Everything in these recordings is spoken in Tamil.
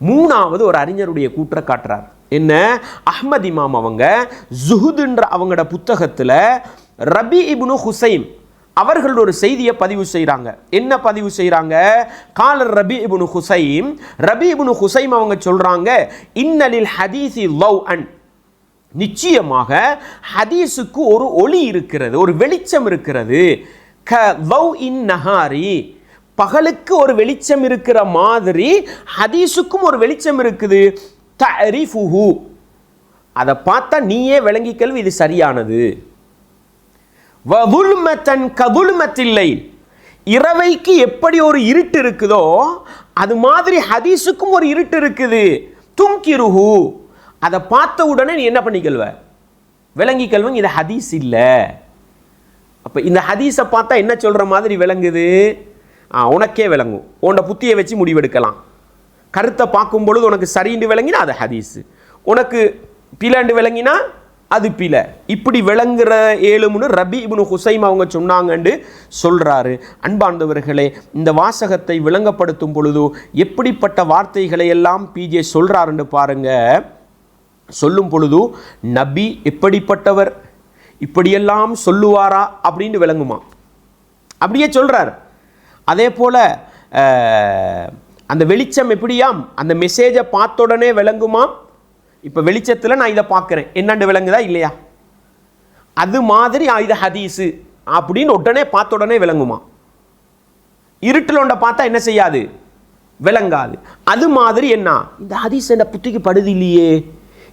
மூணாவது ஒரு அறிஞருடைய கூற்றை காட்டுறார். என்ன? அஹ்மத் இமாம் அவங்க ஜுஹுதுன்ற அவங்களோட புத்தகத்தில் ரபி இப்னு ஹுசைம் அவர்கள் ஒரு செய்தியை பதிவு செய்கிறாங்க என்ன பதிவு செய்கிறாங்க காலர் ரபி இபுனு ஹுசைம் ரபி இபுனு ஹுசைம் அவங்க சொல்கிறாங்க இன்னலில் ஹதீசி லவ் அன் நிச்சயமாக ஹதீஸுக்கு ஒரு ஒளி இருக்கிறது ஒரு வெளிச்சம் இருக்கிறது. க லவ் இன் நஹாரி. பகலுக்கு ஒரு வெளிச்சம் இருக்கிற மாதிரி ஹதீஸுக்கும் ஒரு வெளிச்சம் இருக்குது. தரிஃபுஹு அதை பார்த்தா நீயே விளங்கிக்கல்வி இது சரியானது. வபுல்மத்தன் கபுல்மத்தில்லை இரவைக்கு எப்படி ஒரு இருட்டு இருக்குதோ அது மாதிரி ஹதீஸுக்கும் ஒரு இருட்டு இருக்குது. துங்கிருஹு. அதை பார்த்த உடனே நீ என்ன பண்ணிக்கல்வ விளங்கிக்கல்வங்க இது ஹதீஸ் இல்லை. அப்போ இந்த ஹதீஸை பார்த்தா என்ன சொல்கிற மாதிரி விளங்குது? உனக்கே விளங்கும். உன்னோட புத்தியை வச்சு முடிவெடுக்கலாம். கருத்தை பார்க்கும் பொழுது உனக்கு சரின்னு விளங்கினா அது ஹதீஸு. உனக்கு பிலண்டு விளங்கினா அது பில இப்படி விளங்குற ஏழுமுன்னு ரபி இப்னு ஹுசைம் அவங்க சொன்னாங்கன்னு சொல்கிறாரு அன்பார்ந்தவர்களே இந்த வாசகத்தை விளங்கப்படுத்தும் பொழுது எப்படிப்பட்ட வார்த்தைகளை எல்லாம் பிஜே சொல்கிறாருன்னு பாருங்க. சொல்லும் பொழுது நபி எப்படிப்பட்டவர்? இப்படியெல்லாம் சொல்லுவாரா? அப்படின்னு விளங்குமா? அப்படியே சொல்கிறார் அதே போல் அந்த வெளிச்சம் எப்படியாம்? அந்த மெசேஜை பார்த்த உடனே விளங்குமா? இப்போ வெளிச்சத்தில் நான் இதை பார்க்குறேன். என்னண்டு விளங்குதா? இல்லையா? அது மாதிரி இது ஹதீஸு அப்படின்னு உடனே பார்த்த உடனே விளங்குமா? இருட்டில் ஒன்றை பார்த்தா என்ன செய்யாது? விளங்காது. அது மாதிரி என்ன? இந்த ஹதீஸ் என்ன புத்திக்கு படுது இல்லையே.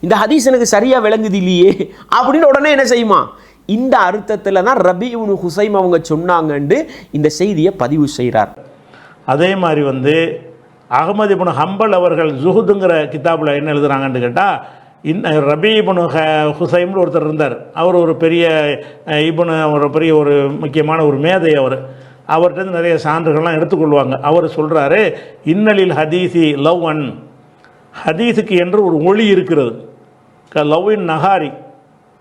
இந்த ஹதீஸ் எனக்கு சரியாக விளங்குது இல்லையே. அப்படின்னு உடனே என்ன செய்யுமா? இந்த அர்த்தத்தில் தான் ரபி உனு ஹுசைம் அவங்க சொன்னாங்கன்னு இந்த செய்தியை பதிவு செய்கிறார் அதே மாதிரி வந்து அகமது இபுன் ஹம்பல் அவர்கள் ஜுஹுதுங்கிற கிதாபில் என்ன எழுதுறாங்கன்னு கேட்டால் இந்த ரபி இபுனு ஹ ஹுசைம்னு ஒருத்தர் இருந்தார். அவர் ஒரு பெரிய இபுனு ஒரு பெரிய ஒரு முக்கியமான ஒரு மேதை அவர். அவர்கிட்ட நிறைய சான்றுகள்லாம் எடுத்துக்கொள்வாங்க. அவர் சொல்கிறாரு இன்னலில் ஹதீசி லவ் அன் ஹதீஸுக்கு என்று ஒரு ஒளி இருக்கிறது. க லவ் இன் நகாரி.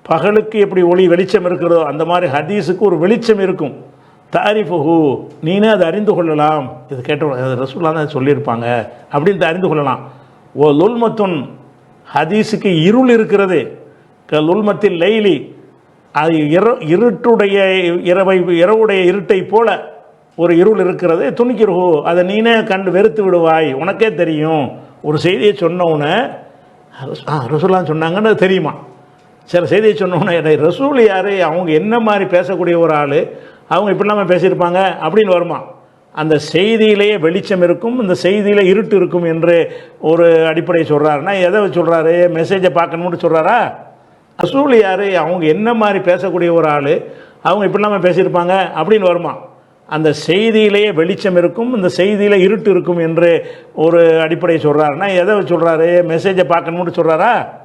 பகலுக்கு எப்படி ஒளி வெளிச்சம் இருக்கிறதோ அந்த மாதிரி ஹதீஸுக்கு ஒரு வெளிச்சம் இருக்கும். தாரிஃபுஹு நீனே அதை அறிந்து கொள்ளலாம். இது கேட்ட ரசூல்லா தான் சொல்லியிருப்பாங்க. அப்படின்னு அறிந்து கொள்ளலாம். ஓ லுல்மத்துன் ஹதீஸுக்கு இருள் இருக்கிறது. க லுல்மத்தில் லைலி அது இர இருட்டுடைய இரவை இரவுடைய இருட்டை போல ஒரு இருள் இருக்கிறது. துணிக்கிறோ அதை நீனே கண்டு வெறுத்து விடுவாய். உனக்கே தெரியும். ஒரு செய்தியை சொன்னவுடனே ரசூ- ஆ சொன்னாங்கன்னு அது தெரியுமா? சில செய்தியை சொன்னோன்னே ரசூல் யார்? அவங்க என்ன மாதிரி பேசக்கூடிய ஒரு ஆள்? அவங்க இப்படிலாமல் பேசியிருப்பாங்க? அப்படின்னு வருமா. அந்த செய்தியிலேயே வெளிச்சம் இருக்கும் இந்த செய்தியில் இருட்டு இருக்கும் என்று ஒரு அடிப்படை சொல்கிறாருன்னா எதை சொல்கிறாரு மெசேஜை பார்க்கணும்னு சொல்கிறாரா ரசூல் யார்? அவங்க என்ன மாதிரி பேசக்கூடிய ஒரு ஆள்? அவங்க இப்படிலாமல் பேசியிருப்பாங்க? அப்படின்னு வருமா. அந்த செய்தியிலேயே வெளிச்சம் இருக்கும் இந்த செய்தியில் இருட்டு இருக்கும் என்று ஒரு அடிப்படை சொல்கிறாருன்னா எதை சொல்கிறாரு மெசேஜை பார்க்கணும்னு சொல்கிறாரா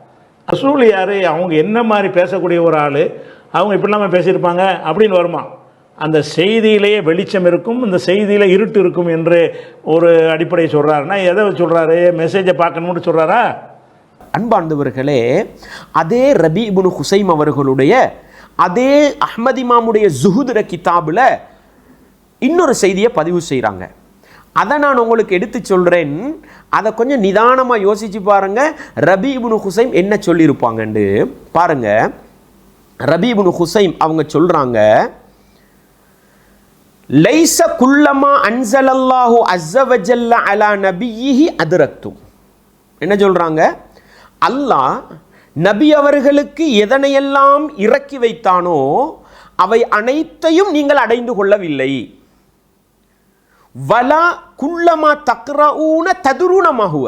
ரசூல் யார் அவங்க என்ன மாதிரி பேசக்கூடிய ஒரு ஆள்? அவங்க இப்படிலாமல் பேசியிருப்பாங்க அப்படின்னு வருமா? அந்த செய்தியிலேயே வெளிச்சம் இருக்கும் இந்த செய்தியில் இருட்டு இருக்கும் என்று ஒரு அடிப்படை சொல்கிறாருன்னா எதை சொல்கிறாரு மெசேஜை பார்க்கணும்னு சொல்கிறாரா அன்பார்ந்தவர்களே அதே ரபி இப்னு ஹுசைம் அவர்களுடைய அதே அஹ்மத் இமாமுடைய ஜுஹுதுர கிதாபில் இன்னொரு செய்தியை பதிவு செய்கிறாங்க அதை நான் உங்களுக்கு எடுத்து சொல்கிறேன் அதை கொஞ்சம் நிதானமாக யோசித்து பாருங்கள் ரபி ஹுசைம் என்ன சொல்லியிருப்பாங்கண்டு? பாருங்கள் ரபி ஹுசைம் அவங்க சொல்கிறாங்க லைச குல்லமா அன்சலல்லாஹு அஸ்ஸவஜல்ல அலா நபியிஹி அதிரக்தும் என்ன சொல்கிறாங்க அல்லாஹ் நபி அவர்களுக்கு எதனையெல்லாம் இறக்கி வைத்தானோ அவை அனைத்தையும் நீங்கள் அடைந்து கொள்ளவில்லை. வலா குல்லமா தக்ரஊன ததுரூனமாகுவ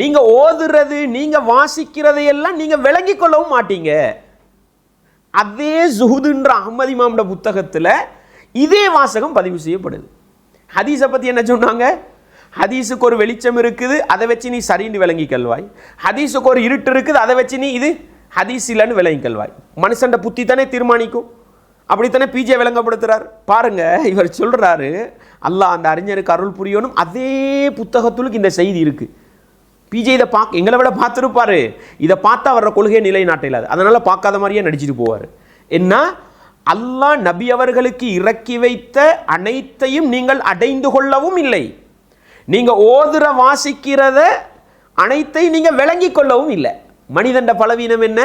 நீங்க ஓதுறது நீங்க வாசிக்கிறதையெல்லாம் நீங்க விளங்கி கொள்ளவும் மாட்டீங்க. அதே ஜுஹுதுன்ற அஹமதி மாமட புத்தகத்தில் இதே வாசகம் பதிவு செய்யப்படுது. ஹதீஸை பற்றி என்ன சொன்னாங்க? ஹதீஸுக்கு ஒரு வெளிச்சம் இருக்குது அதை வச்சு நீ சரின்னு விளங்கி கல்வாய் ஹதீஸுக்கு ஒரு இருட்டு இருக்குது அதை வச்சு நீ இது ஹதீஸ் இல்லைன்னு விளங்கி கல்வாய் மனுஷன்ட புத்தி தானே தீர்மானிக்கும். அப்படித்தானே பிஜே விளங்கப்படுத்துகிறார் பாருங்க இவர் சொல்கிறாரு அல்லாஹ் அந்த அறிஞருக்கு அருள் புரியணும் அதே புத்தகத்துலுக்கு இந்த செய்தி இருக்குது பிஜே இதை பார்க்க எங்களை விட பார்த்துருப்பாரு. இதை பார்த்தா வர்ற கொள்கையை நிலைநாட்டிலாது. அதனால் பார்க்காத மாதிரியே நடிச்சிட்டு போவார். என்ன? அல்லாஹ் நபி அவர்களுக்கு இறக்கி வைத்த அனைத்தையும் நீங்கள் அடைந்து கொள்ளவும் இல்லை. நீங்கள் ஓதுற வாசிக்கிறத அனைத்தையும் நீங்கள் விளங்கி கொள்ளவும் இல்லை. மனிதண்ட பலவீனம் என்ன?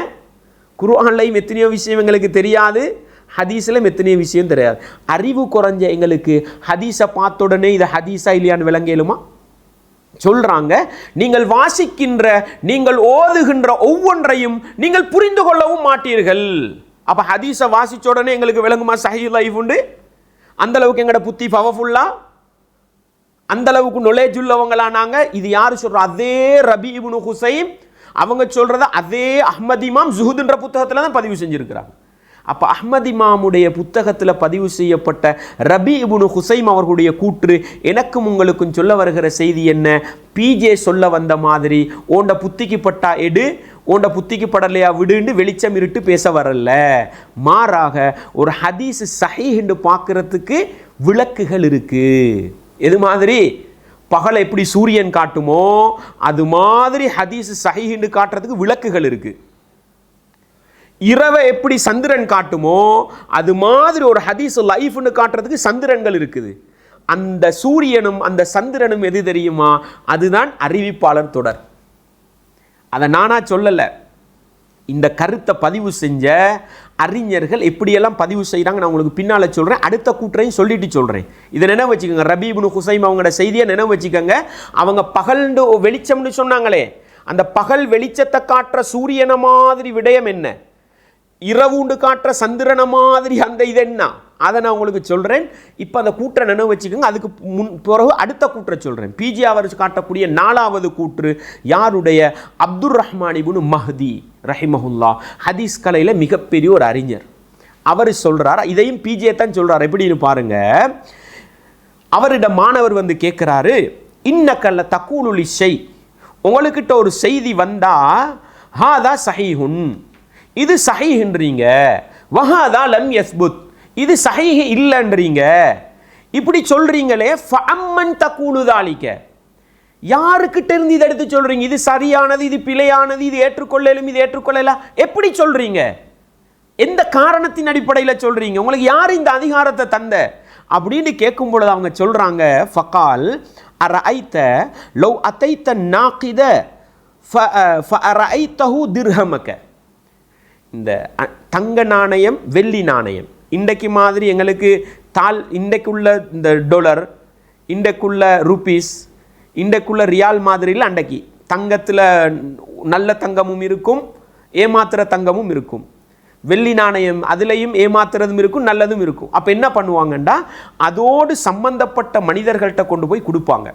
குருவான்லையும் எத்தனையோ விஷயம் எங்களுக்கு தெரியாது. ஹதீஸிலும் எத்தனையோ விஷயம் தெரியாது. அறிவு குறைஞ்ச எங்களுக்கு ஹதீஸை பார்த்த உடனே இதை ஹதீஸா இல்லையான்னு விளங்கலுமா சொல்கிறாங்க நீங்கள் வாசிக்கின்ற நீங்கள் ஓதுகின்ற ஒவ்வொன்றையும் நீங்கள் புரிந்து கொள்ளவும் மாட்டீர்கள். அப்போ ஹதீஸை வாசித்த உடனே எங்களுக்கு விளங்குமா? சஹி லைஃப் உண்டு. அந்த அளவுக்கு புத்தி பவர்ஃபுல்லாக அந்தளவுக்கு நொலேஜ் உள்ளவங்களா நாங்கள் இது யார் சொல்கிறோம் அதே ரபி இப்னு ஹுசைன் அவங்க சொல்கிறத அதே அஹ்மதிமாம் ஜுஹுதுன்ற புத்தகத்தில் தான் பதிவு செஞ்சுருக்கிறாங்க. அப்போ அஹ்மத் இமாமுடைய புத்தகத்தில் பதிவு செய்யப்பட்ட ரபி இபுனு ஹுசைம் அவர்களுடைய கூற்று எனக்கும் உங்களுக்கும் சொல்ல வருகிற செய்தி என்ன? பிஜே சொல்ல வந்த மாதிரி ஓண்ட புத்திக்கு பட்டா எடு ஓண்ட புத்திக்கு படலையா விடுன்னு வெளிச்சம் இருட்டு பேச வரல. மாறாக ஒரு ஹதீஸ் சஹீஹ்னு பார்க்கறதுக்கு விளக்குகள் இருக்கு. எது மாதிரி? பகலை எப்படி சூரியன் காட்டுமோ அது மாதிரி ஹதீஸ் சஹீஹ்னு காட்டுறதுக்கு விளக்குகள் இருக்குது இரவை எப்படி சந்திரன் காட்டுமோ அது மாதிரி ஒரு ஹதீஸ் லைஃப்னு காட்டுறதுக்கு சந்திரன்கள் இருக்குது. அந்த சூரியனும் அந்த சந்திரனும் எது தெரியுமா? அதுதான் அறிவிப்பாளர் தொடர். அதை நானா சொல்லலை. இந்த கருத்தை பதிவு செஞ்ச அறிஞர்கள் எப்படியெல்லாம் பதிவு செய்கிறாங்க நான் உங்களுக்கு பின்னால் சொல்கிறேன் அடுத்த கூற்றையும் சொல்லிட்டு சொல்கிறேன் இதை நினைவு வச்சுக்கோங்க. ரபீபுனு ஹுசைம் அவங்களோட செய்தியை நினைவு வச்சுக்கோங்க. அவங்க பகல்ண்டு வெளிச்சம்னு சொன்னாங்களே. அந்த பகல் வெளிச்சத்தை காட்டுற சூரியனை மாதிரி விடயம் என்ன? இரவுண்டு காட்டுற சந்திரனை மாதிரி அந்த இது என்ன? அதை நான் உங்களுக்கு சொல்கிறேன் இப்போ அந்த கூற்றை நினைவு வச்சுக்கோங்க. அதுக்கு முன் பிறகு அடுத்த கூற்றை சொல்கிறேன் பிஜி அவர் காட்டக்கூடிய நாலாவது கூற்று யாருடைய? அப்துல் ரஹ்மான் மஹதி ரஹிமஹுல்லா. ஹதீஸ் கலையில் மிகப்பெரிய ஒரு அறிஞர். அவர் சொல்கிறார் இதையும் பிஜே தான் சொல்கிறார் எப்படின்னு பாருங்க. அவரிடம் மாணவர் வந்து கேட்குறாரு இன்னக்கல்ல தக்கூலுலி செய் உங்களுக்கிட்ட ஒரு செய்தி வந்தால் ஹாதா சஹிஹுன். இது சஹீஹ்ன்றீங்க. வஹாதா லம் யஸ்புத். இது சஹீஹ் இல்லைன்றீங்க. இப்படி சொல்றீங்களே ஃபம்மன் தக்கூலுதாலிக்க யாருக்கிட்ட இருந்து இதை எடுத்து சொல்றீங்க? இது சரியானது இது பிழையானது இது ஏற்றுக்கொள்ளலும் இது ஏற்றுக்கொள்ளல? எப்படி சொல்றீங்க? எந்த காரணத்தின் அடிப்படையில் சொல்றீங்க? உங்களுக்கு யார் இந்த அதிகாரத்தை தந்த? அப்படின்னு கேட்கும் பொழுது அவங்க சொல்றாங்க ஃபகால் அரஐத்த லவ் அத்தைத்த நாக்கித ஃபஅரைத்தஹு திர்ஹமக்க. இந்த தங்க நாணயம் வெள்ளி நாணயம். இன்றைக்கு மாதிரி எங்களுக்கு தாள் இன்றைக்குள்ள இந்த டொலர் இன்றைக்குள்ள ருபீஸ் இன்றைக்குள்ள ரியால் மாதிரியில் அன்றைக்கு. தங்கத்தில் நல்ல தங்கமும் இருக்கும் ஏமாத்துற தங்கமும் இருக்கும். வெள்ளி நாணயம் அதுலேயும் ஏமாத்துறதும் இருக்கும் நல்லதும் இருக்கும். அப்போ என்ன பண்ணுவாங்கண்டா அதோடு சம்பந்தப்பட்ட மனிதர்கள்ட்ட கொண்டு போய் கொடுப்பாங்க.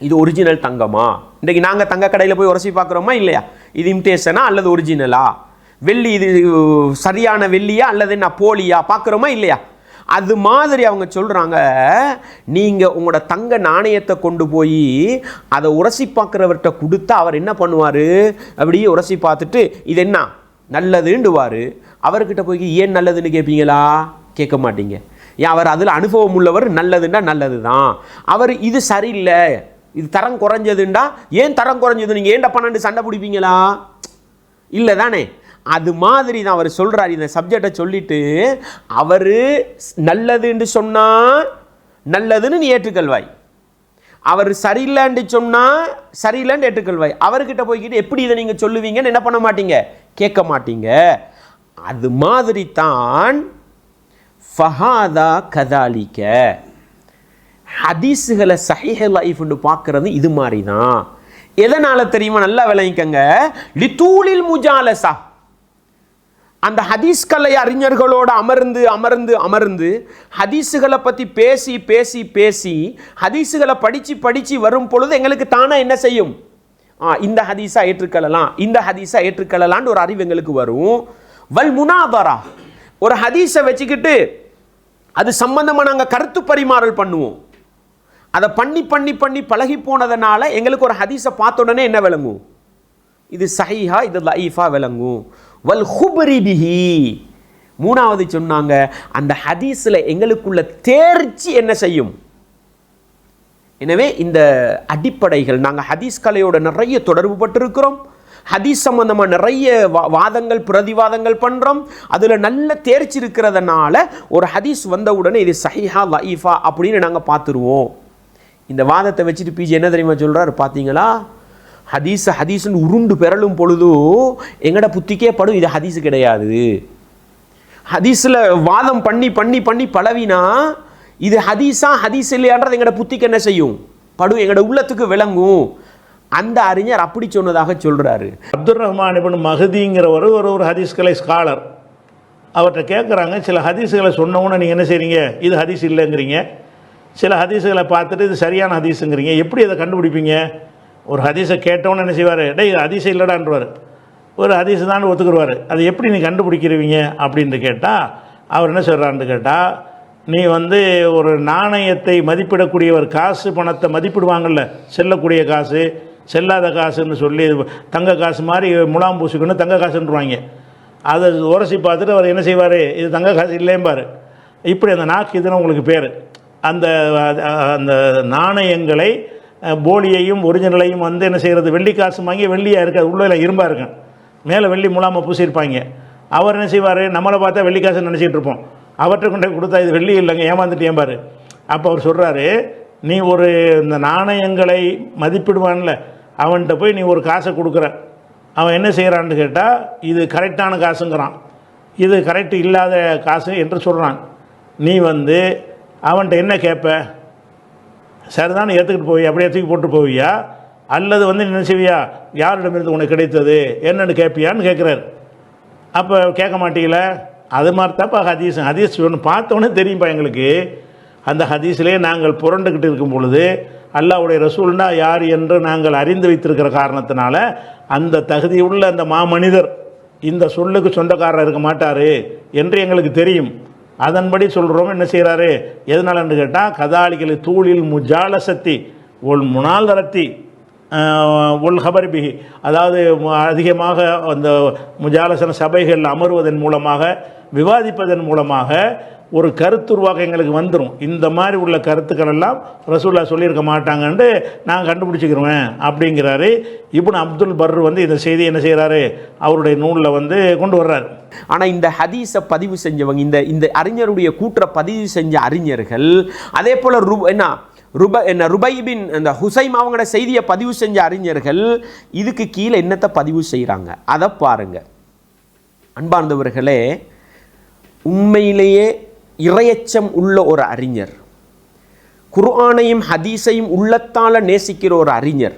இது ஒரிஜினல் தங்கமா? இன்றைக்கி நாங்கள் தங்க கடையில் போய் உரசி பார்க்குறோமா இல்லையா? இது இமிட்டேஷனா அல்லது ஒரிஜினலா வெள்ளி இது சரியான வெள்ளியா அல்லது என்ன போலியா? பார்க்குறோமா இல்லையா? அது மாதிரி அவங்க சொல்கிறாங்க நீங்கள் உங்களோட தங்க நாணயத்தை கொண்டு போய் அதை உரசி பார்க்குறவர்கிட்ட கொடுத்தா அவர் என்ன பண்ணுவார்? அப்படியே உரசி பார்த்துட்டு இது என்ன? நல்லதுண்டுவார் அவர்கிட்ட போய் ஏன் நல்லதுன்னு கேட்பீங்களா கேட்க மாட்டீங்க. ஏன் அவர் அதில் அனுபவம் உள்ளவர் நல்லதுன்னா நல்லது தான் அவர் இது சரியில்லை. இது தரம் குறைஞ்சதுண்டா? ஏன் தரம் குறைஞ்சது? நீங்கள் ஏன்டா பன்னெண்டு சண்டை பிடிப்பீங்களா? இல்லை தானே அது மாதிரி தான் அவர் சொல்கிறார் இந்த சப்ஜெக்டை சொல்லிட்டு அவர் நல்லதுன்னு சொன்னால் நல்லதுன்னு நீ ஏற்றுக்கொள்வாய். அவர் சரியில்லைன்னு சொன்னால் சரியில்லைன்னு ஏற்றுக்கொள்வாய். அவர்கிட்ட போய்கிட்டு எப்படி இதை நீங்கள் சொல்லுவீங்கன்னு என்ன பண்ண மாட்டீங்க? கேட்க மாட்டீங்க. அது மாதிரி தான் ஃபஹாதா கதாலிக்க ஹதீஸுகளை சஹிஹ லைஃப்னு பார்க்குறது இது மாதிரி தான். எதனால் தெரியுமா? நல்லா விளங்கிக்கங்க. லித்தூலில் முஜாலசா. அந்த ஹதீஸ் கலை அறிஞர்களோடு அமர்ந்து அமர்ந்து அமர்ந்து ஹதீஸுகளை பற்றி பேசி பேசி பேசி ஹதீஸுகளை படித்து படித்து வரும் பொழுது எங்களுக்கு தானே என்ன செய்யும்? ஆ இந்த ஹதீஸாக ஏற்றுக்கொள்ளலாம் இந்த ஹதீஸாக ஏற்றுக்கொள்ளலான்னு ஒரு அறிவு எங்களுக்கு வரும். வல் முனாபரா ஒரு ஹதீஸை வச்சுக்கிட்டு அது சம்பந்தமாக நாங்கள் கருத்து பரிமாறல் பண்ணுவோம். அதை பண்ணி பண்ணி பண்ணி பழகி போனதுனால எங்களுக்கு ஒரு ஹதீஸை பார்த்த உடனே என்ன விளங்கும்? இது சஹிஹா இது லைஃபாக விளங்கும். வல் ஹுபரி பிஹி. மூணாவது சொன்னாங்க அந்த ஹதீஸில் எங்களுக்குள்ள தேர்ச்சி என்ன செய்யும்? எனவே இந்த அடிப்படைகள் நாங்கள் ஹதீஸ் கலையோட நிறைய தொடர்பு பட்டிருக்கிறோம் ஹதீஸ் சம்பந்தமாக நிறைய வா- வாதங்கள் பிரதிவாதங்கள் பண்ணுறோம் அதில் நல்ல தேர்ச்சி இருக்கிறதுனால ஒரு ஹதீஸ் வந்த உடனே இது சஹிஹா லைஃபா அப்படின்னு நாங்கள் பார்த்துருவோம். இந்த வாதத்தை வச்சுட்டு பிஜி என்ன தெரியுமா சொல்கிறார் பார்த்தீங்களா ஹதீஸ் ஹதீஸ்னு உருண்டு பெறலும் பொழுது எங்கட புத்திக்கே படும் இது ஹதீஸ் கிடையாது. ஹதீஸில் வாதம் பண்ணி பண்ணி பண்ணி பழவினா இது ஹதீஸா ஹதீஸ் இல்லையான்றது எங்கட புத்திக்கு என்ன செய்யும்? படும் எங்கட உள்ளத்துக்கு விளங்கும். அந்த அறிஞர் அப்படி சொன்னதாக சொல்கிறாரு அப்துல் ரஹ்மான் இப்னு மஹதிங்கிறவர் ஒரு ஒரு ஹதீஸ்களை ஸ்காலர் அவர்கிட்ட கேட்குறாங்க சில ஹதீஸுகளை சொன்னவுன்னு நீங்கள் என்ன செய்றீங்க? இது ஹதீஸ் இல்லைங்கிறீங்க. சில ஹதீஸுகளை பார்த்துட்டு இது சரியான ஹதீஸுங்கிறீங்க. எப்படி அதை கண்டுபிடிப்பீங்க? ஒரு ஹதீஸை கேட்டவொன்னு என்ன செய்வார்? டே இது ஹதீஸ் இல்லைடான்றவர். ஒரு ஹதீஸ் தான் ஒத்துக்குருவார். அது எப்படி நீ கண்டுபிடிக்கிறவீங்க அப்படின்ட்டு கேட்டால் அவர் என்ன சொல்கிறான்னு கேட்டால் நீ வந்து ஒரு நாணயத்தை மதிப்பிடக்கூடியவர் காசு பணத்தை மதிப்பிடுவாங்கல்ல. செல்லக்கூடிய காசு செல்லாத காசுன்னு சொல்லி தங்க காசு மாதிரி முலாம் பூசிக்கணும் தங்க காசுன்றவாங்க. அதை உரசி பார்த்துட்டு அவர் என்ன செய்வார்? இது தங்க காசு இல்லைம்பார் இப்படி அந்த நாக்கு இதுன்னு உங்களுக்கு பேர்? அந்த அந்த நாணயங்களை போலியையும் ஒரிஜினலையும் வந்து என்ன செய்கிறது வெள்ளி காசு வாங்கி வெள்ளியாக இருக்காது உள்ள இரும்பாக இருக்கும் மேலே வெள்ளி முலாமல் பூசியிருப்பாங்க. அவர் என்ன செய்வார்? நம்மளை பார்த்தா வெள்ளி காசு நினச்சிட்டு இருப்போம். அவர்கிட்ட கொண்டு போய் கொடுத்தா இது வெள்ளி இல்லைங்க ஏமாந்துட்டு பாரு அப்போ அவர் சொல்கிறாரு நீ ஒரு இந்த நாணயங்களை மதிப்பிடுவான்ல அவன்கிட்ட போய் நீ ஒரு காசை கொடுக்குற. அவன் என்ன செய்கிறான்னு கேட்டால் இது கரெக்டான காசுங்கிறான். இது கரெக்ட் இல்லாத காசு என்று சொல்கிறான் நீ வந்து அவன்கிட்ட என்ன கேட்ப? சரிதான் ஏற்றுக்கிட்டு போவியா அப்படியே தூக்கி போட்டு போவியா? அல்லது வந்து நீ என்ன செய்வியா? யாரிடமிருந்து உனக்கு கிடைத்தது? என்னென்னு கேட்பியான்னு கேட்குறாரு அப்போ கேட்க மாட்டீங்கள? அது மாதிரி தான்ப்பா ஹதீஸ். ஹதீஸ் ஒன்று பார்த்தோன்னே தெரியும்ப்பா எங்களுக்கு. அந்த ஹதீஸ்லேயே நாங்கள் புரண்டுக்கிட்டு இருக்கும் பொழுது அல்லாவுடைய ரசூல்னா யார் என்று நாங்கள் அறிந்து வைத்திருக்கிற காரணத்தினால அந்த தகுதியுள்ள அந்த மாமனிதர் இந்த சொல்லுக்கு சொந்தக்காரர் இருக்க மாட்டார் என்று எங்களுக்கு தெரியும். அதன்படி சொல்கிறோம் என்ன செய்கிறாரு எதனாலன்னு கேட்டால் கதாளிகளை தூளில் முஜாலசத்தி ஒல் முனால்தரத்தி உல் ஹபர் பிஹி. அதாவது அதிகமாக அந்த முஜாலசன சபைகள் அமர்வதன் மூலமாக விவாதிப்பதன் மூலமாக ஒரு கருத்துருவாக எங்களுக்கு வந்துடும் இந்த மாதிரி உள்ள கருத்துக்கள் எல்லாம் ரசூல்லா சொல்லியிருக்க மாட்டாங்கன்ட்டு நான் கண்டுபிடிச்சிக்கிறேன் அப்படிங்கிறாரு. இப்போ அப்துல் பர் வந்து இந்த செய்தி என்ன செய்கிறாரு அவருடைய நூலில் வந்து கொண்டு வர்றாரு. ஆனால் இந்த ஹதீஸை பதிவு செஞ்சவங்க இந்த இந்த அறிஞருடைய கூற்றை பதிவு செஞ்ச அறிஞர்கள் அதே போல் ரு என்ன ருப என்ன ருபைபின் அந்த ஹுசைம் அவங்களோட செய்தியை பதிவு செஞ்ச அறிஞர்கள் இதுக்கு கீழே என்னத்தை பதிவு செய்கிறாங்க அதை பாருங்கள் அன்பார்ந்தவர்களே உண்மையிலேயே இறையச்சம் உள்ள ஒரு அறிஞர். குர்ஆனையும் ஹதீஸையும் உள்ளத்தால் நேசிக்கிற ஒரு அறிஞர்.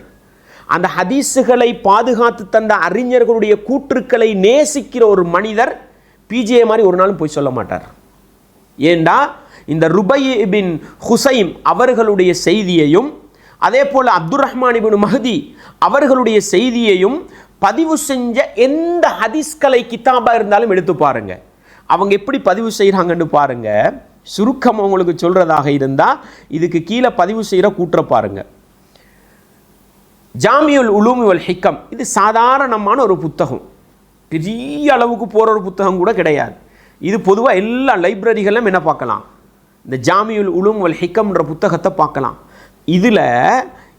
அந்த ஹதீஸுகளை பாதுகாத்து தந்த அறிஞர்களுடைய கூற்றுக்களை நேசிக்கிற ஒரு மனிதர் பிஜே மாதிரி ஒரு நாளும் போய் சொல்ல மாட்டார். ஏண்டா? இந்த ருபை பின் ஹுசைம் அவர்களுடைய செய்தியையும் அதே போல் அப்துர் ரஹ்மான் இபின் மஹதி அவர்களுடைய செய்தியையும் பதிவு செஞ்ச எந்த ஹதீஸ்கலை கிதாபாக இருந்தாலும் எடுத்து பாருங்கள் அவங்க எப்படி பதிவு செய்கிறாங்கன்னு பாருங்க. சுருக்கம் உங்களுக்கு சொல்கிறதாக இருந்தால் இதுக்கு கீழே பதிவு செய்கிற கூற்ற பாருங்க. ஜாமியுல் உலூமி ஹிக்கம். இது சாதாரணமான ஒரு புத்தகம். பெரிய அளவுக்கு போகிற ஒரு புத்தகம் கூட கிடையாது. இது பொதுவாக எல்லா லைப்ரரிகளும் என்ன பார்க்கலாம்? இந்த ஜாமியுல் உலூம் வல் ஹிக்கம்ன்ற புத்தகத்தை பார்க்கலாம். இதில்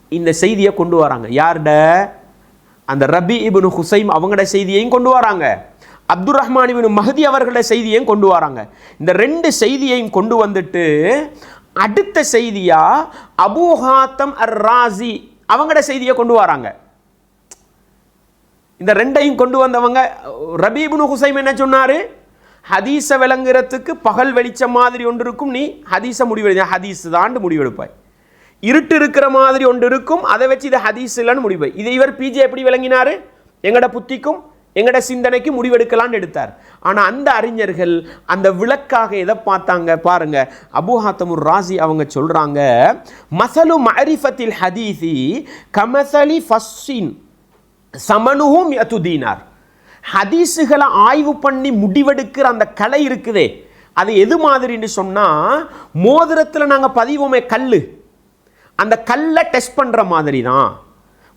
இந்த செய்தியை கொண்டு வராங்க. யார்கிட்ட அந்த ரபி இபின் ஹுசைம் அவங்களோட செய்தியையும் கொண்டு வராங்க. அப்துல் ரஹ்மான் மஹதி அவர்களோட செய்தியையும் கொண்டு வராங்க. இந்த ரெண்டு செய்தியையும் கொண்டு வந்துட்டு அடுத்த செய்தியா அபூஹாத்தம் அர் ராசி அவங்களோட செய்தியை கொண்டு வராங்க. இந்த ரெண்டையும் கொண்டு வந்தவங்க ரபீபுனு ஹுசைம் என்ன சொன்னாரு? ஹதீஸை விளங்குறதுக்கு பகல் வெளிச்சம் மாதிரி ஒன்று இருக்கும் நீ ஹதீஸை முடிவெடு. ஹதீஸ் தான் முடிவெடுப்பாய். இருட்டு இருக்கிற மாதிரி ஒன்று இருக்கும் அதை வச்சு இது ஹதீஸ் இல்லைன்னு முடிவு. இதை இவர் பிஜே எப்படி விளங்கினாரு? எங்கட புத்திக்கும் எங்கட சிந்தனைக்கு முடிவெடுக்கலான்னு எடுத்தார். ஆனால் அந்த அறிஞர்கள் அந்த விளக்காக எதை பார்த்தாங்க பாருங்க. அபுஹாத்தமுர் ராசி அவங்க சொல்றாங்க மசலு மரிஃபத்தில் ஹதீசி கமசலி ஃபஸ்ஸின் சமனுவும் யதுதீனார் ஹதீஸுகளை ஆய்வு பண்ணி முடிவெடுக்கிற அந்த கலை இருக்குதே. அது எது மாதிரின்னு சொன்னால் மோதிரத்தில் நாங்கள் பதிவோமே கல் அந்த கல்லை டெஸ்ட் பண்ணுற மாதிரி தான்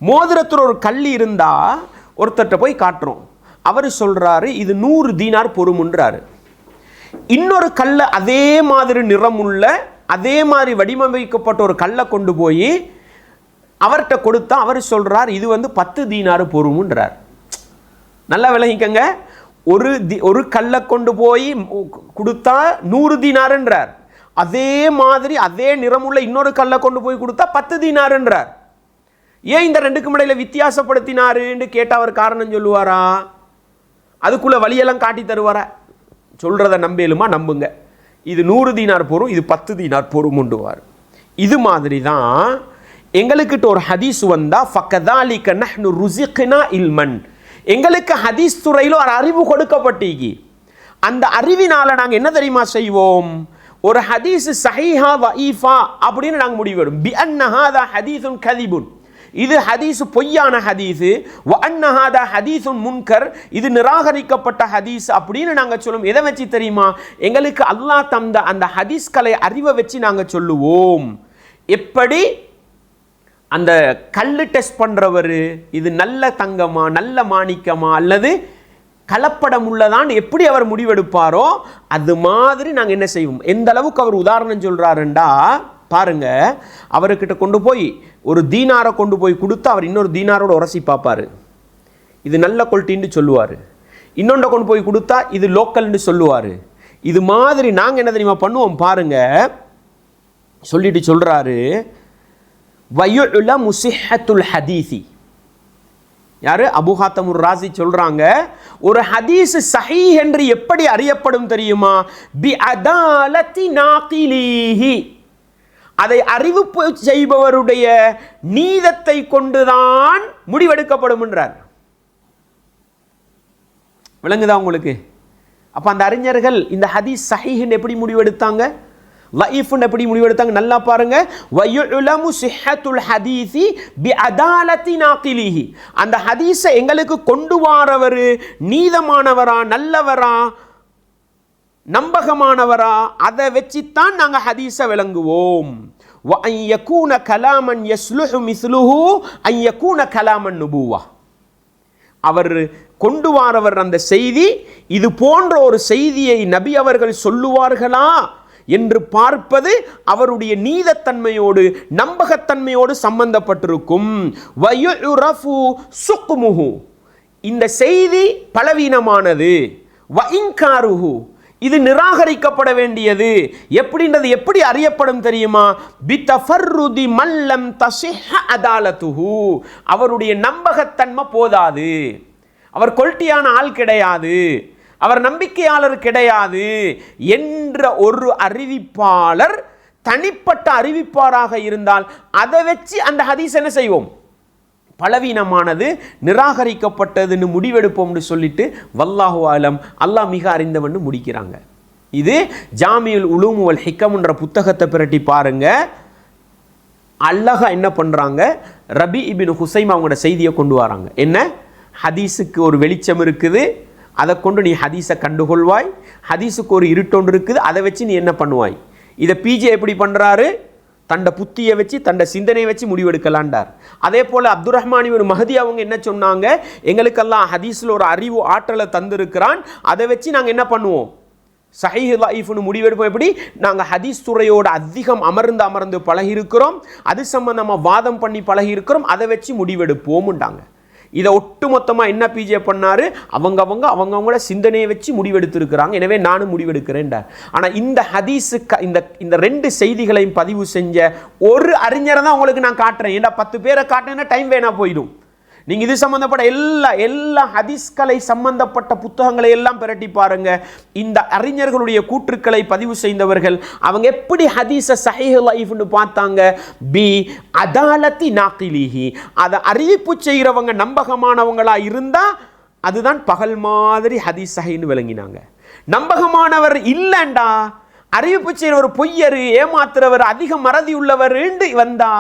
மோதிரத்தில் ஒரு கல் இருந்தால் ஒருத்தர்கிட்ட போய் காட்டுறோம். அவர் சொல்கிறாரு இது நூறு தீனார் பொறுமுன்றாரு. இன்னொரு கல்லை அதே மாதிரி நிறமுள்ள அதே மாதிரி வடிவமைக்கப்பட்ட ஒரு கல்லை கொண்டு போய் அவர்கிட்ட கொடுத்தா அவர் சொல்கிறார் இது வந்து பத்து தீனார் பொறுமுன்றார். நல்லா விளங்கிக்கங்க. ஒரு தி ஒரு கல்லை கொண்டு போய் கொடுத்தா நூறு தீனாருன்றார். அதே மாதிரி அதே நிறமுள்ள இன்னொரு கல்லை கொண்டு போய் கொடுத்தா பத்து தீனாருன்றார். ஏன் இந்த ரெண்டுக்கும் இடையில வித்தியாசப்படுத்தினாருன்னு கேட்ட அவர் காரணம் சொல்லுவாரா? அதுக்குள்ளே வழியெல்லாம் காட்டி தருவாரா? சொல்கிறத நம்பேலுமா? நம்புங்க. இது நூறு தீனார் போரும் இது பத்து தீனார் போரும் உண்டுவார். இது மாதிரி தான் எங்களுக்கிட்ட ஒரு ஹதீஸ் வந்தால் ஃபக்கதாலி கண்ணு ருசிக்னா இல்மன். எங்களுக்கு ஹதீஸ் துறையில் ஒரு அறிவு கொடுக்கப்பட்டீங்கி அந்த அறிவினால் நாங்கள் என்ன தெரியுமா செய்வோம்? ஒரு ஹதீஸ் சஹீஹா வஈஃபா அப்படின்னு நாங்க முடிவெடும் பி அன்னஹா ஹதீஸுன் கதிபுன். இது ஹதீஸ் பொய்யான ஹதீஸு அன்னஹாதா ஹதீஸுன் முன்கர். இது நிராகரிக்கப்பட்ட ஹதீஸ் அப்படின்னு நாங்கள் சொல்லுவோம். எதை வச்சு தெரியுமா? எங்களுக்கு அல்லாஹ் தந்த அந்த ஹதீஸ்களை அறிவை வச்சு நாங்கள் சொல்லுவோம். எப்படி? அந்த கல் டெஸ்ட் பண்ணுறவர் இது நல்ல தங்கமா நல்ல மாணிக்கமா அல்லது கலப்படம் உள்ளதான் எப்படி அவர் முடிவெடுப்பாரோ அது மாதிரி நாங்கள் என்ன செய்வோம்? எந்த அளவுக்கு அவர் உதாரணம் சொல்கிறாருண்டா பாருங்க. அவர்கிட்ட கொண்டு போய் ஒரு தீனாரை கொண்டு போய் கொடுத்து அவர் இன்னொரு தீனாரோட உரசி பார்ப்பார். இது நல்ல குவாலிட்டின்னு சொல்லுவார். இன்னொன்றை கொண்டு போய் கொடுத்தா இது லோக்கல்னு சொல்லுவார். இது மாதிரி நாங்கள் என்ன தெரியுமா பண்ணுவோம் பாருங்கள் சொல்லிட்டு சொல்கிறாரு வயுல முசிஹத்துல் ஹதீசி. யார்? அபுஹாத்தமுர் ராசி சொல்கிறாங்க ஒரு ஹதீஸ் சஹி என்று எப்படி அறியப்படும் தெரியுமா? பி அதாலத்தி நாக்கிலீஹி அதை அறிவிப்பு செய்பவருடைய நீதத்தை கொண்டுதான் முடிவெடுக்கப்படும் என்றார். விளங்குதா உங்களுக்கு? அப்ப அந்த அறிஞர்கள் இந்த ஹதீஸ் சஹிஹின் எப்படி முடிவெடுத்தாங்க? லைஃப்னு எப்படி முடிவெடுத்தாங்க? நல்லா பாருங்க. வயுலமு சிஹத்துல் ஹதீசி பி அதாலத்தி நாக்கிலிஹி அந்த ஹதீஸை எங்களுக்கு கொண்டு வாரவர் நீதமானவரா நல்லவரா நம்பகமானவரா? அதை வச்சுத்தான் நாங்கள் ஹதீஸை விளங்குவோம். ஐயக்கூன கலாமன் யஸ்லுஹு மிஸ்லுஹு ஐயக்கூன கலாமன் நுபுவா. அவர் கொண்டு வாரவர் அந்த செய்தி இது போன்ற ஒரு செய்தியை நபி அவர்கள் சொல்லுவார்களா என்று பார்ப்பது அவருடைய நீதத்தன்மையோடு நம்பகத்தன்மையோடு சம்பந்தப்பட்டிருக்கும். சுக்குமுஹு இந்த செய்தி பலவீனமானது. வயிங்காருஹு இது நிராகரிக்கப்பட வேண்டியது. எப்படின்றது எப்படி அறியப்படும் தெரியுமா? பித்தஃபர்ருதி மல்லம் தசிஹ அதாலத்துஹு. அவருடைய நம்பகத்தன்மை போதாது. அவர் கொல்ட்டியான ஆள் கிடையாது. அவர் நம்பிக்கையாளர் கிடையாது என்ற ஒரு அறிவிப்பாளர் தனிப்பட்ட அறிவிப்பாராக இருந்தால் அதை வச்சு அந்த ஹதீஸ் என்ன செய்வோம்? பலவீனமானது நிராகரிக்கப்பட்டதுன்னு முடிவெடுப்போம்னு சொல்லிட்டு வல்லாஹு ஆலம் அல்லாஹ் மிக அறிந்தவன்னு முடிக்கிறாங்க. இது ஜாமியுல் உலூமுவல் ஹிக்கம்ன்ற புத்தகத்தை பிரட்டி பாருங்க. அல்லஹா என்ன பண்ணுறாங்க ரபி இபின் ஹுசைம் அவங்களோட செய்தியை கொண்டு வராங்க. என்ன? ஹதீஸுக்கு ஒரு வெளிச்சம் இருக்குது. அதை கொண்டு நீ ஹதீஸை கண்டுகொள்வாய். ஹதீஸுக்கு ஒரு இருட்டொன்று இருக்குது. அதை வச்சு நீ என்ன பண்ணுவாய்? இதை பிஜே எப்படி பண்ணுறாரு தண்ட புத்தியை வச்சு தண்ட சிந்தனையை வச்சு முடிவெடுக்கலான்டார். அதே போல் அப்துல் ரஹ்மான் இவன் மஹதி அவங்க என்ன சொன்னாங்க? எங்களுக்கெல்லாம் ஹதீஸில் ஒரு அறிவு ஆற்றலை தந்திருக்கிறான். அதை வச்சு நாங்கள் என்ன பண்ணுவோம்? சஹீஹ் லைஃப்னு முடிவெடுப்போம். எப்படி? நாங்கள் ஹதீஸ் துறையோட அதிகம் அமர்ந்து அமர்ந்து பழகியிருக்கிறோம். அது சம்பந்தமாக வாதம் பண்ணி பழகியிருக்கிறோம். அதை வச்சு முடிவெடுப்போம்ண்டாங்க இதை ஒட்டுமொத்தமாக என்ன பிஜே பண்ணார்? அவங்கவங்க அவங்கவுங்களோட சிந்தனையை வச்சு முடிவெடுத்திருக்கிறாங்க. எனவே நானும் முடிவெடுக்கிறேன்டார் ஆனால் இந்த ஹதீஸுக்கு இந்த இந்த ரெண்டு செய்திகளையும் பதிவு செஞ்ச ஒரு அறிஞரை தான் உங்களுக்கு நான் காட்டுறேன். ஏன்டா பத்து பேரை காட்டினா டைம் வேணா போயிடும். நீங்க இது சம்பந்தப்பட்ட எல்லா எல்லா ஹதீஸ்களை சம்பந்தப்பட்ட புத்தகங்களை எல்லாம் பிரட்டி பாருங்க. இந்த அறிஞர்களுடைய கூற்றுக்களை பதிவு செய்தவர்கள் அவங்க எப்படி ஹதீஸை சஹீஹ் லைஃப்னு பார்த்தாங்க? பி அதாலத்தி நாக்கிலிஹி. அதை அறிவிப்பு செய்கிறவங்க நம்பகமானவங்களா இருந்தா அதுதான் பகல் மாதிரி ஹதீஸ் சஹின்னு விளங்கினாங்க. நம்பகமானவர் இல்லைண்டா. அறிவிப்பு செய்கிற ஒரு பொய்யரு ஏமாத்துறவர் அதிக மறதி உள்ளவர் வந்தா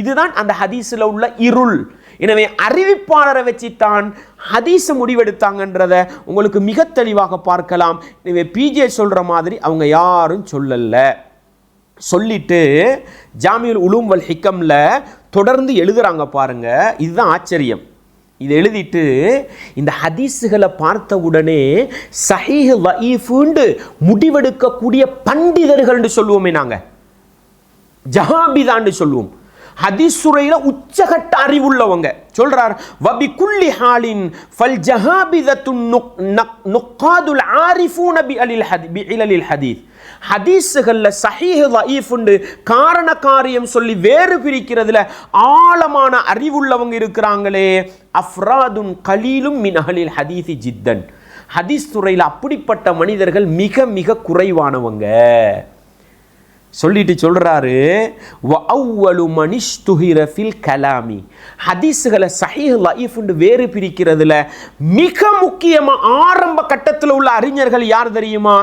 இதுதான் அந்த ஹதீஸில் உள்ள இருள். எனவே அறிவிப்பாளரை வச்சுத்தான் ஹதீஸை முடிவெடுத்தாங்கன்றத உங்களுக்கு மிக தெளிவாக பார்க்கலாம். எனவே பிஜே சொல்கிற மாதிரி அவங்க யாரும் சொல்லல. சொல்லிட்டு ஜாமியுல் உலூம் வல் ஹிக்கம்ல தொடர்ந்து எழுதுறாங்க பாருங்க. இதுதான் ஆச்சரியம். இதை எழுதிட்டு இந்த ஹதீஸுகளை பார்த்த உடனே சஹீஹ் வஈஃபுண்டு முடிவெடுக்கக்கூடிய பண்டிதர்கள்னு சொல்லுவோமே நாங்கள் ஜஹாபிதான்னு சொல்லுவோம். ஹதிசுரையில் உச்சகட்ட அறிவுள்ளவங்க. சொல்றார் வபி குல்லி ஹாலின் ஃபல் ஜஹாபிதத்து நுக்காதுல் ஆரிஃபூன பி அலில் ஹதி பி இலலில் ஹதீஸ். ஹதீஸுகளில் சஹீஹ் லஈஃப்ண்டு காரண காரியம் சொல்லி வேறு பிரிக்கிறதுல ஆழமான அறிவுள்ளவங்க இருக்கிறாங்களே. அஃப்ராதுன் கலீலும் மின் அகலில் ஹதீஸி ஜித்தன். ஹதீஸ் துறையில் அப்படிப்பட்ட மனிதர்கள் மிக மிக குறைவானவங்க. சொல்லிட்டு சொல்கிறாரு அவ்வளு அவ்வலு மனிஷ்துஹிர கலாமி. ஹதீஸுகளை சஹீஹ் லைஃப்னு வேறு பிரிக்கிறதுல மிக முக்கியமாக ஆரம்ப கட்டத்தில் உள்ள அறிஞர்கள் யார் தெரியுமா?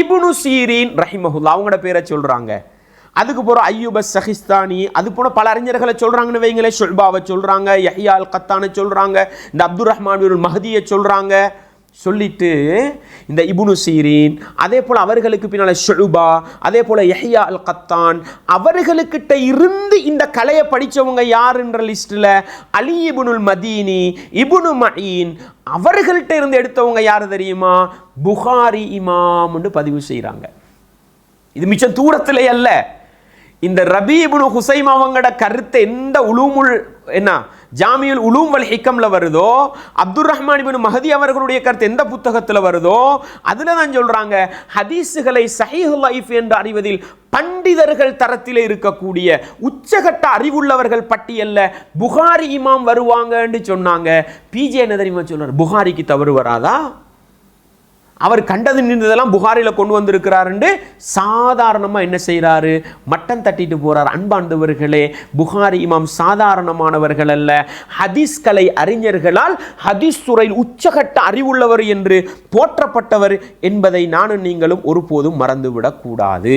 இபுனு சீரின் ரஹிமஹுல்லா அவங்களோட பேரை சொல்கிறாங்க அதுக்கு போகிற ஐயூப சஹிஸ்தானி அது போன பல அறிஞர்களை சொல்கிறாங்கன்னு வைங்களேன். ஷொல்பாவை சொல்கிறாங்க யஹ்யா அல் கத்தானை சொல்கிறாங்க இந்த அப்துல் ரஹ்மான் மஹதியை சொல்கிறாங்க சொல்லிட்டு இந்த இபுனு சீரீன் அதே போல் அவர்களுக்கு பின்னால் ஷுபா அதே போல் யஹ்யா அல் கத்தான் அவர்களுக்கிட்ட இருந்து இந்த கலையை படித்தவங்க யாருன்ற லிஸ்ட்டில் அலி இபுனுல் மதீனி இபுனு மயீன் அவர்கள்ட்ட இருந்து எடுத்தவங்க யார் தெரியுமா? புகாரி இமாம்னு பதிவு செய்கிறாங்க இது மிச்சம் தூரத்திலே அல்ல. இந்த ரபி இபுனு ஹுசைம் அவங்களோட கருத்து எந்த உளுமுள் என்ன? ஜாமியுல் உலூம் வல் ஹிக்கம்ல வருதோ அப்துல் ரஹ்மான் இப்னு மஹதி அவர்களுடைய கருத்து எந்த புத்தகத்தில் வருதோ அதில் தான் சொல்கிறாங்க ஹதீஸுகளை சஹீஹ் லைஃப் என்று அறிவதில் பண்டிதர்கள் தரத்திலே இருக்கக்கூடிய உச்சகட்ட அறிவுள்ளவர்கள் பட்டியல்ல புகாரி இமாம் வருவாங்கன்னு சொன்னாங்க. பிஜே என்ன தெரியுமா சொல்றாரு புகாரிக்கு தவறு வராதா? அவர் கண்டது நின்றதெல்லாம் புகாரில் கொண்டு வந்திருக்கிறாருண்டு சாதாரணமாக என்ன செய்கிறாரு மட்டன் தட்டிட்டு போகிறார் அன்பாண்டவர்களே புகாரி இமாம் சாதாரணமானவர்கள் அல்ல. ஹதீஸ் கலை அறிஞர்களால் ஹதீஸ் துறையில் உச்சகட்ட அறிவுள்ளவர் என்று போற்றப்பட்டவர் என்பதை நானும் நீங்களும் ஒருபோதும் மறந்துவிடக்கூடாது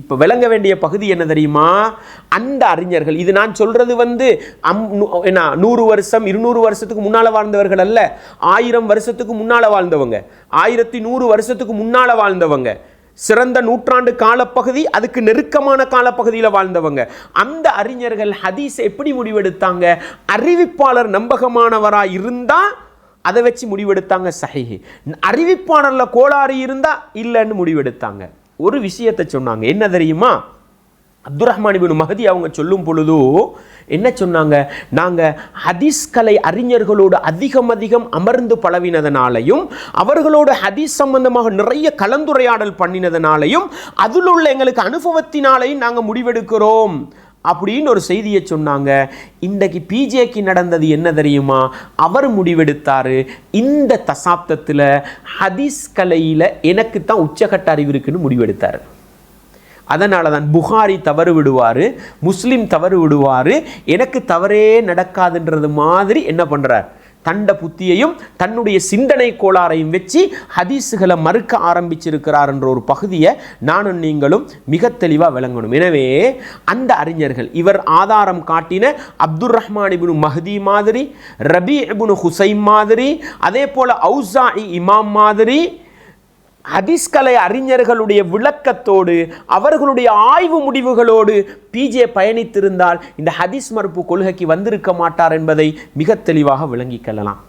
இப்போ விளங்க வேண்டிய பகுதி என்ன தெரியுமா? அந்த அறிஞர்கள். இது நான் சொல்கிறது வந்து அம் என்ன நூறு வருஷம் இருநூறு வருஷத்துக்கு முன்னால் வாழ்ந்தவர்கள் அல்ல. ஆயிரம் வருஷத்துக்கு முன்னால் வாழ்ந்தவங்க. ஆயிரத்தி நூறு வருஷத்துக்கு முன்னால் வாழ்ந்தவங்க. சிறந்த நூற்றாண்டு காலப்பகுதி அதுக்கு நெருக்கமான காலப்பகுதியில் வாழ்ந்தவங்க. அந்த அறிஞர்கள் ஹதீஸ் எப்படி முடிவெடுத்தாங்க? அறிவிப்பாளர் நம்பகமானவராக இருந்தால் அதை வச்சு முடிவெடுத்தாங்க சஹிஹி. அறிவிப்பாளரில் கோளாறு இருந்தால் இல்லைன்னு முடிவெடுத்தாங்க. ஒரு விஷயத்தை சொன்னாங்க. என்ன தெரியுமா? அப்துல் ரஹ்மான் இபின் மஹதி அவங்க சொல்லும் பொழுது என்ன சொன்னாங்க? நாங்கள் ஹதீஸ் கலை அறிஞர்களோடு அதிகம் அதிகம் அமர்ந்து பழவினதனாலையும் அவர்களோடு ஹதீஸ் சம்பந்தமாக நிறைய கலந்துரையாடல் பண்ணினதனாலையும் அதில் உள்ள எங்களுக்கு அனுபவத்தினாலையும் நாங்கள் முடிவெடுக்கிறோம். அப்படின்னு ஒரு செய்தியை சொன்னாங்க. இன்றைக்கு பிஜேக்கு நடந்தது என்ன தெரியுமா? அவர் முடிவெடுத்தார். இந்த தசாப்தத்தில் ஹதீஸ் கலையில் எனக்கு தான் உச்சகட்ட அறிவு இருக்குன்னு முடிவெடுத்தார். அதனால தான் புகாரி தவறு விடுவார் முஸ்லீம் தவறு விடுவார் எனக்கு தவறே நடக்காதுன்றது மாதிரி என்ன பண்ணுறார் தண்ட புத்தியையும் தன்னுடைய சிந்தனை கோளாறையும் வச்சு ஹதீஸுகளை மறுக்க ஆரம்பிச்சிருக்கிறார் என்ற ஒரு பகுதியை நானும் நீங்களும் மிக தெளிவாக விளங்கணும். எனவே அந்த அறிஞர்கள் இவர் ஆதாரம் காட்டின அப்துல் ரஹ்மான் இபுனு மஹதி மாதிரி ரபி இபுனு ஹுசைன் மாதிரி அதே போல் ஔசாஇ இமாம் மாதிரி ஹதீஸ்கலை அறிஞர்களுடைய விளக்கத்தோடு அவர்களுடைய ஆய்வு முடிவுகளோடு பிஜே பயணித்திருந்தால் இந்த ஹதீஸ் மறுப்பு கொள்கைக்கு வந்திருக்க மாட்டார் என்பதை மிக தெளிவாக விளங்கிக் கொள்ளலாம்.